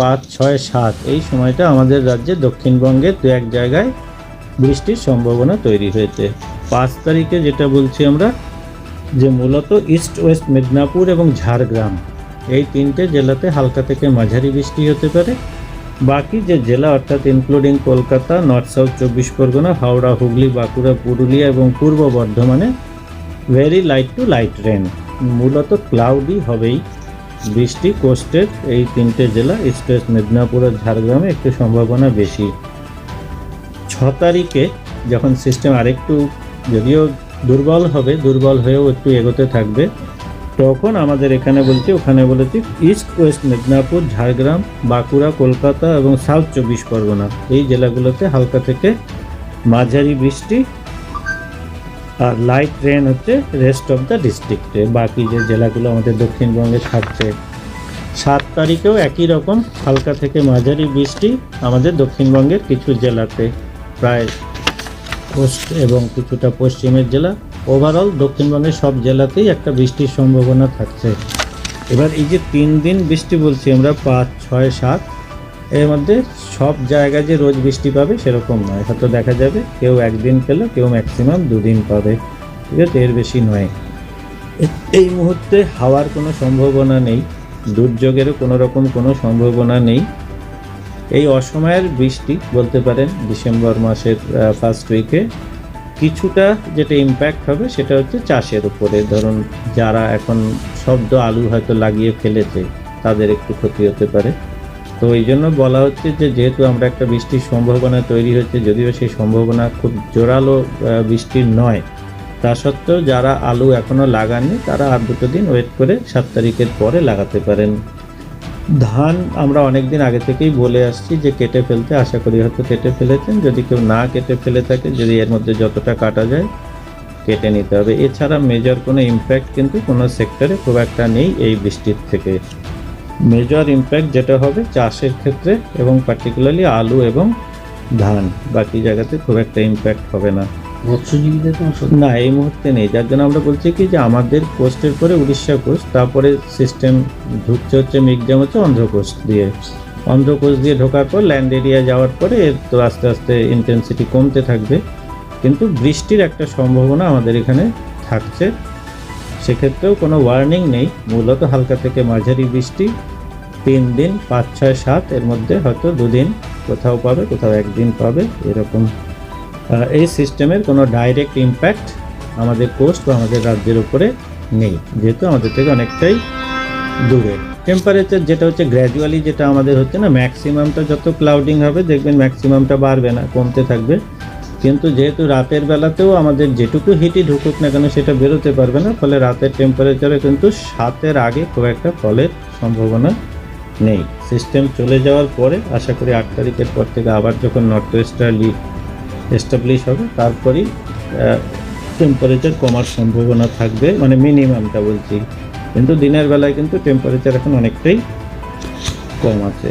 পাঁচ, ছয়, সাত। এই সময়টা আমাদের রাজ্যে দক্ষিণবঙ্গে দু এক জায়গায় বৃষ্টির সম্ভাবনা তৈরি হয়েছে। পাঁচ তারিখে যেটা বলছি আমরা, যে মূলত ইস্ট ওয়েস্ট মেদিনীপুর এবং ঝাড়গ্রাম, এই তিনটে জেলাতে হালকা থেকে মাঝারি বৃষ্টি হতে পারে। বাকি যে জেলা, অর্থাৎ ইনক্লুডিং কলকাতা নর্থ সাউথ চব্বিশ পরগনা, হাওড়া, হুগলি, বাঁকুড়া, পুরুলিয়া এবং পূর্ব বর্ধমানে very light to light rain মূলত ক্লাউডি হবেই। বৃষ্টি কোস্টের এই তিনটে জেলা ওয়েস্ট মেদিনীপুর আর ঝাড়গ্রামে একটু সম্ভাবনা বেশি। ছ তারিখে যখন সিস্টেম আরেকটু যদিও দুর্বল হবে, দুর্বল হয়েও একটু এগোতে থাকবে, তখন আমাদের এখানে বলছি, ওখানে বলেছি ইস্ট ওয়েস্ট মেদিনীপুর ঝাড়গ্রাম বাঁকুড়া কলকাতা এবং সাউথ চব্বিশ পরগনা, এই জেলাগুলোতে হালকা থেকে মাঝারি বৃষ্টি আর লাইট ট্রেন হচ্ছে রেস্ট অফ দ্য ডিস্ট্রিক্টে বাকি যে জেলাগুলো আমাদের দক্ষিণবঙ্গে থাকছে। সাত তারিখেও একই রকম হালকা থেকে মাঝারি বৃষ্টি আমাদের দক্ষিণবঙ্গের কিছু জেলাতে। প্রায় পোস্ট এবং কিছুটা পশ্চিমের জেলা। ওভারঅল দক্ষিণবঙ্গের সব জেলাতেই একটা বৃষ্টির সম্ভাবনা থাকছে। এবার এই যে তিন দিন বৃষ্টি বলছি আমরা, পাঁচ, ছয়, সাত এর মধ্যে সব জায়গায় যে রোজ বৃষ্টি পাবে সেরকম নয়। হয়তো দেখা যাবে, কেউ একদিন পেল কেউ ম্যাক্সিমাম দুদিন পাবে। ঠিক আছে, এর বেশি নয়। এই মুহূর্তে হাওয়ার কোনো সম্ভাবনা নেই, দুর্যোগেরও কোনো রকম কোনো সম্ভাবনা নেই। এই অসময়ের বৃষ্টি বলতে পারেন ডিসেম্বর মাসের ফার্স্ট উইকে কিছুটা যেটা ইম্প্যাক্ট হবে সেটা হচ্ছে চাষের উপরে। ধরুন যারা এখন শব্দ আলু হয়তো লাগিয়ে ফেলেছে, তাদের একটু ক্ষতি হতে পারে। তো এই জন্য বলা হচ্ছে যে যেহেতু আমরা একটা বৃষ্টির সম্ভাবনা তৈরি হচ্ছে, যদিও সেই সম্ভাবনা খুব জোরালো বৃষ্টির নয়। তা সত্ত্বেও যারা আলু এখনও লাগাননি, তারা আর দুটো দিন ওয়েট করে সাত তারিখের পরে লাগাতে পারেন। ধান আমরা অনেক দিন আগে থেকেই বলে আসছি যে কেটে ফেলতে, আশা করি হয়তো কেটে ফেলেছেন। যদি কেউ না কেটে ফেলে থাকে, যদি এর মধ্যে যতটা কাটা যায়, কেটে নিতে হবে। এছাড়া মেজর কোনো ইম্প্যাক্ট কিন্তু কোনো সেক্টরে খুব একটা নেই এই বৃষ্টির থেকে। মেজর ইম্প্যাক্ট যেটা হবে চাষের ক্ষেত্রে এবং পার্টিকুলারলি আলু এবং ধান। বাকি জায়গাতে খুব একটা ইম্প্যাক্ট হবে না। মৎস্যজীবীদের না এই মুহূর্তে নেই। যার জন্য আমরা বলছি কি যে আমাদের কোস্টের পরে উড়িষ্যা কোস্ট তারপরে সিস্টেম ঢুকছে হচ্ছে মিগজাম হচ্ছে অন্ধ্র কোস্ট দিয়ে। অন্ধ্র কোস্ট দিয়ে ঢোকার পর ল্যান্ড এরিয়া যাওয়ার পরে এর তো আস্তে আস্তে ইন্টেন্সিটি কমতে থাকবে। কিন্তু বৃষ্টির একটা সম্ভাবনা আমাদের এখানে থাকছে। সেক্ষেত্রেও কোনো ওয়ার্নিং নেই। মূলত হালকা থেকে মাঝারি বৃষ্টি, তিন দিন, পাঁচ, ছয়, সাত, এর মধ্যে হয়তো দুদিন কোথাও পাবে, কোথাও একদিন পাবে, এরকম। এই সিস্টেমের কোনো ডাইরেক্ট ইম্প্যাক্ট আমাদের কোস্ট বা আমাদের রাজ্যের উপরে নেই, যেহেতু আমাদের থেকে অনেকটাই দূরে। টেম্পারেচার যেটা হচ্ছে গ্র্যাজুয়ালি যেটা আমাদের হচ্ছে না ম্যাক্সিমামটা যত ক্লাউডিং হবে, দেখবেন ম্যাক্সিমামটা বাড়বে না, কমতে থাকবে। কিন্তু যেহেতু রাতের বেলাতেও আমাদের যেটুকু হিটই ঢুকুক না কেন সেটা বেরোতে পারবে না, ফলে রাতের টেম্পারেচারে কিন্তু সাতের আগে খুব একটা ফলের সম্ভাবনা নেই। সিস্টেম চলে যাওয়ার পরে আশা করি আট তারিখের পর থেকে আবার যখন নর্থ ওয়েস্টার্লি এস্টাবলিশ হবে, তারপরেই টেম্পারেচার কমার সম্ভাবনা থাকবে মানে মিনিমামটা বলছি। কিন্তু দিনের বেলায় কিন্তু টেম্পারেচার এখন অনেকটাই কম আছে।